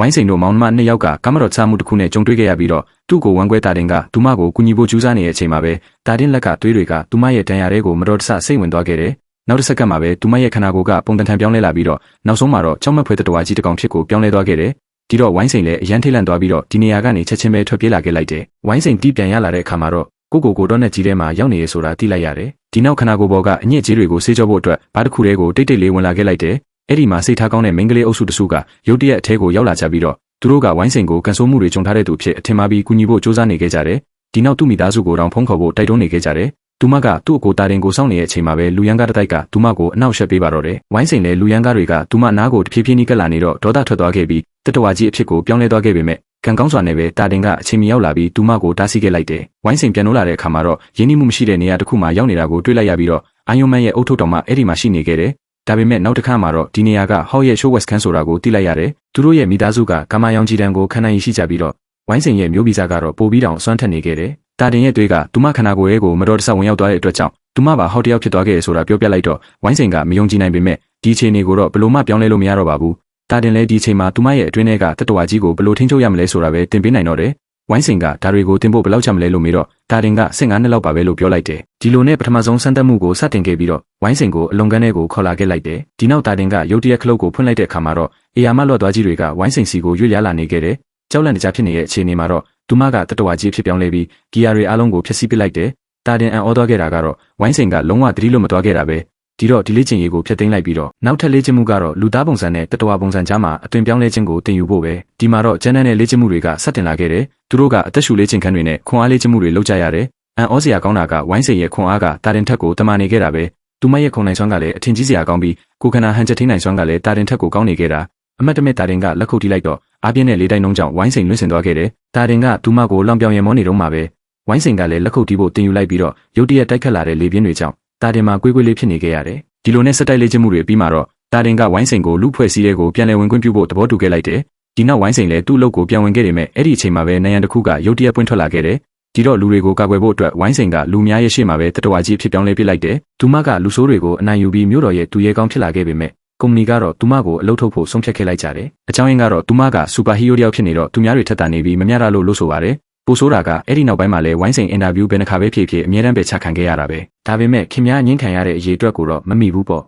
ဝိုင်းစိန်တို့မောင်နှမနှစ်ယောက်ကကမတော်ချမှုတစ်ခုနဲ့ကြုံတွေ့ခဲ့ရပြီးတော့သူ့ကိုဝမ်းကွဲတာတင်ကသူမကိုကူညီဖို့ကြိုးစားနေတဲ့အချိန်မှာပဲတာတင်လက်ကသွေးတွေကသူမရဲ့ဒဏ်ရာတွေကိုမတော်တဆစိတ်ဝင်သွားခဲ့တယ်။နောက်တစ်စက္ကန့်မှာပဲသူမရဲ့ခန္ဓာကိုယ်ကပုံတန်ထန်ပြောင်းလဲလာပြီးတော့နောက်ဆုံးမှာတော့ကြောက်မက်ဖွယ်တတော်ကြီးတစ်ကောင်ဖြစ်ကိုပြောင်းလဲသွားခဲ့တယ်။ဒီတော့ဝိုင်းစိန်လည်းအရန်ထိတ်လန့်သွားပြီးတော့ဒီနေရာကနေချက်ချင်းပဲထွက်ပြေးလာခဲ့လိုက်တယ်။ဝိုင်းစိန်တီးပြန်ရလာတဲ့အခါမှာတော့ကိုကိုကိုတော့နဲ့ကြီးထဲမှာရောက်နေရဆိုတာသိလိုက်ရတယ်။ဒီနောက်ခန္ဓာကိုယ်ပေါ်ကအညစ်အကြေးတွေကိုဆေးကြောဖို့အတွက်ဘာတစ်ခုတည်းကိုတိတ်တိတ်လေးဝင်လာခဲ့လိုက်တယ်။ အဲ့ဒီမှာစိတ်ထားကောင်းတဲ့မိန်းကလေးအုပ်စုတစုကရုတ်တရက်အထဲကိုရောက်လာကြပြီးတော့သူတို့ကဝိုင်းစိန်ကိုကန်ဆိုးမှုတွေကြုံထားတဲ့သူဖြစ်အထင်မှားပြီးကူညီဖို့စူးစမ်းနေခဲ့ကြတယ်။ဒီနောက်သူ့မိသားစုကိုတောင်ဖုံးခေါ်ဖို့တိုက်တွန်းနေခဲ့ကြတယ်။သူမကသူ့အကိုတာတင်ကိုစောင့်နေတဲ့အချိန်မှာပဲလူရန်ကားတစ်တိုက်ကသူမကိုအနောက်ရှက်ပေးပါတော့တယ်။ဝိုင်းစိန်လည်းလူရန်ကားတွေကသူမနားကိုတဖြည်းဖြည်းနီးကပ်လာနေတော့ဒေါသထွက်သွားခဲ့ပြီးတတဝါကြီးအဖြစ်ကိုပြောင်းလဲသွားခဲ့ပေမဲ့ကံကောင်းစွာနဲ့ပဲတာတင်ကအချိန်မီရောက်လာပြီးသူမကိုတားဆီးခဲ့လိုက်တယ်။ဝိုင်းစိန်ပြန်လို့လာတဲ့အခါမှာတော့ရင်းနှီးမှုမရှိတဲ့နေရာတစ်ခုမှာရောက်နေတာကိုတွေ့လိုက်ရပြီးတော့အာယုံမန်ရဲ့အုတ်ထုပ်တော်မှအဲ့ဒီမှာရှိနေခဲ့တယ်။ ဒါပေမဲ့နောက်တစ်ခါမှတော့ဒီနေရာကဟောက်ရဲ့ show west ခန်းဆိုတာကိုသိလိုက်ရတယ်။သူတို့ရဲ့မိသားစုကကာမယောင်ကြီးတန်းကိုခံနိုင်ရရှိကြပြီးတော့ဝိုင်းစိန်ရဲ့မျိုးဗီဇကတော့ပိုပြီးတောင်အစွမ်းထက်နေခဲ့တယ်။တာတင်ရဲ့သွေးကသူမခန္ဓာကိုယ်ရဲ့ကိုမတော်တဆဝင်ရောက်သွားတဲ့အတွက်ကြောင့်သူမပါဟောက်တယောက်ဖြစ်သွားခဲ့ရဆိုတာပြောပြလိုက်တော့ဝိုင်းစိန်ကမယုံကြည်နိုင်ပေမဲ့ဒီအခြေအနေကိုတော့ဘလို့မှပြောင်းလဲလို့မရတော့ပါဘူး။တာတင်လည်းဒီအချိန်မှာသူမရဲ့အတွင်းထဲကတတဝါကြီးကိုဘလို့ထိန်းချုပ်ရမလဲဆိုတာပဲတင်ပေးနိုင်တော့တယ်။ ဝိုင်းစိန်ကဒါတွေကိုတင်ဖို့ဘယ်လောက်ချမလဲလို့မေးတော့တာတင်က15နှစ်လောက်ပါပဲလို့ပြောလိုက်တယ်။ဒီလိုနဲ့ပထမဆုံးစမ်းသပ်မှုကိုစတင်ခဲ့ပြီးတော့ဝိုင်းစိန်ကိုအလွန်ကန်းထဲကိုခေါ်လာခဲ့လိုက်တယ်။ဒီနောက်တာတင်ကရုတ်တရက်ခလုတ်ကိုဖွင့်လိုက်တဲ့အခါမှာတော့အေယာမလွတ်သွားကြီးတွေကဝိုင်းစိန်စီကိုရွေ့လျားလာနေခဲ့တယ်။ကြောက်လန့်တကြားဖြစ်နေတဲ့အခြေအနေမှာတော့သူမကတတဝါကြီးဖြစ်ပြောင်းလဲပြီးဂီယာတွေအားလုံးကိုဖျက်ဆီးပစ်လိုက်တယ်။တာတင်အံ့ဩသွားခဲ့တာကတော့ဝိုင်းစိန်ကလုံးဝသတိလို့မသွားခဲ့တာပဲ။ ဒီတော့ဒီလေ့ကျင့်ရေးကိုဖျက်သိမ်းလိုက်ပြီးတော့နောက်ထပ်လေ့ကျင့်မှုကတော့လူသားပုံစံနဲ့တတဝါပုံစံကြားမှာအသွင်ပြောင်းလဲခြင်းကိုသင်ယူဖို့ပဲဒီမှာတော့ကျန်းတဲ့လေ့ကျင့်မှုတွေကဆက်တင်လာခဲ့တယ်သူတို့ကအသက်ရှူလေ့ကျင့်ခန်းတွေနဲ့ခွန်အားလေ့ကျင့်မှုတွေလုပ်ကြရတယ်အန်ဩစရာကောင်းတာကဝိုင်းစိန်ရဲ့ခွန်အားကတာတင်ထက်ကိုတမန်နေခဲ့တာပဲသူမရဲ့ခုံနိုင်စွမ်းကလည်းအထင်ကြီးစရာကောင်းပြီးကိုခန္ဓာဟန်ချက်ထိနိုင်စွမ်းကလည်းတာတင်ထက်ကိုကောင်းနေခဲ့တာအမတ်တမဲ့တာတင်ကလက်ခုပ်တီးလိုက်တော့အားပြင်းတဲ့လေးတိုင်းလုံးကြောင့်ဝိုင်းစိန်လွင့်စင်သွားခဲ့တယ်တာတင်ကသူမကိုလောင်ပြောင်ရင်မောနေတော့မှပဲဝိုင်းစိန်ကလည်းလက်ခုပ်တီးဖို့တင်ယူလိုက်ပြီးတော့ရုတ်တရက်တိုက်ခတ်လာတဲ့လေပြင်းတွေကြောင့် တာတင်မှာကွေးကွေးလေးဖြစ်နေခဲ့ရတယ်ဒီလိုနဲ့စက်တိုက်လေ့ကျင့်မှုတွေပြီးမှတော့တာတင်ကဝိုင်းစိန်ကိုလူဖွဲ့စည်းတဲ့ကိုပြန်လည်ဝင်ခွင့်ပြုဖို့သဘောတူခဲ့လိုက်တယ်ဒီနောက်ဝိုင်းစိန်လည်းသူ့အလုပ်ကိုပြန်ဝင်ခဲ့တယ်မဲ့အဲ့ဒီအချိန်မှာပဲနိုင်ရန်တစ်ခုကရုတ်တရက်ပွင့်ထွက်လာခဲ့တယ်ဒီတော့လူတွေကိုကာကွယ်ဖို့အတွက်ဝိုင်းစိန်ကလူများရဲ့ရှေ့မှာပဲတတဝါကြီးဖြစ်ပြောင်းလဲပြလိုက်တယ်။သူမကလူဆိုးတွေကိုအနိုင်ယူပြီးမြို့တော်ရဲ့သူရဲကောင်းဖြစ်လာခဲ့ပေမဲ့ကုမ္ပဏီကတော့သူမကိုအလုပ်ထုတ်ဖို့ဆုံးဖြတ်ခဲ့လိုက်ကြတယ်။အကြောင်းရင်းကတော့သူမကစူပါဟီးရိုးတယောက်ဖြစ်နေတော့သူများတွေထက်တာနေပြီးမမျှတာလို့လို့ဆိုပါတယ်။ ပိုဆိုးတာကအဲ့ဒီနောက်ပိုင်းမှာလဲဝိုင်းစိန်အင်တာဗျူးဘယ်နှခါပဲဖြစ်ဖြစ်အမြဲတမ်းပဲချခံခဲ့ရတာပဲ။ဒါပေမဲ့ခင်ဗျားငင်းခံရတဲ့အရေးအတွက်ကိုတော့မမိဘူးပေါ့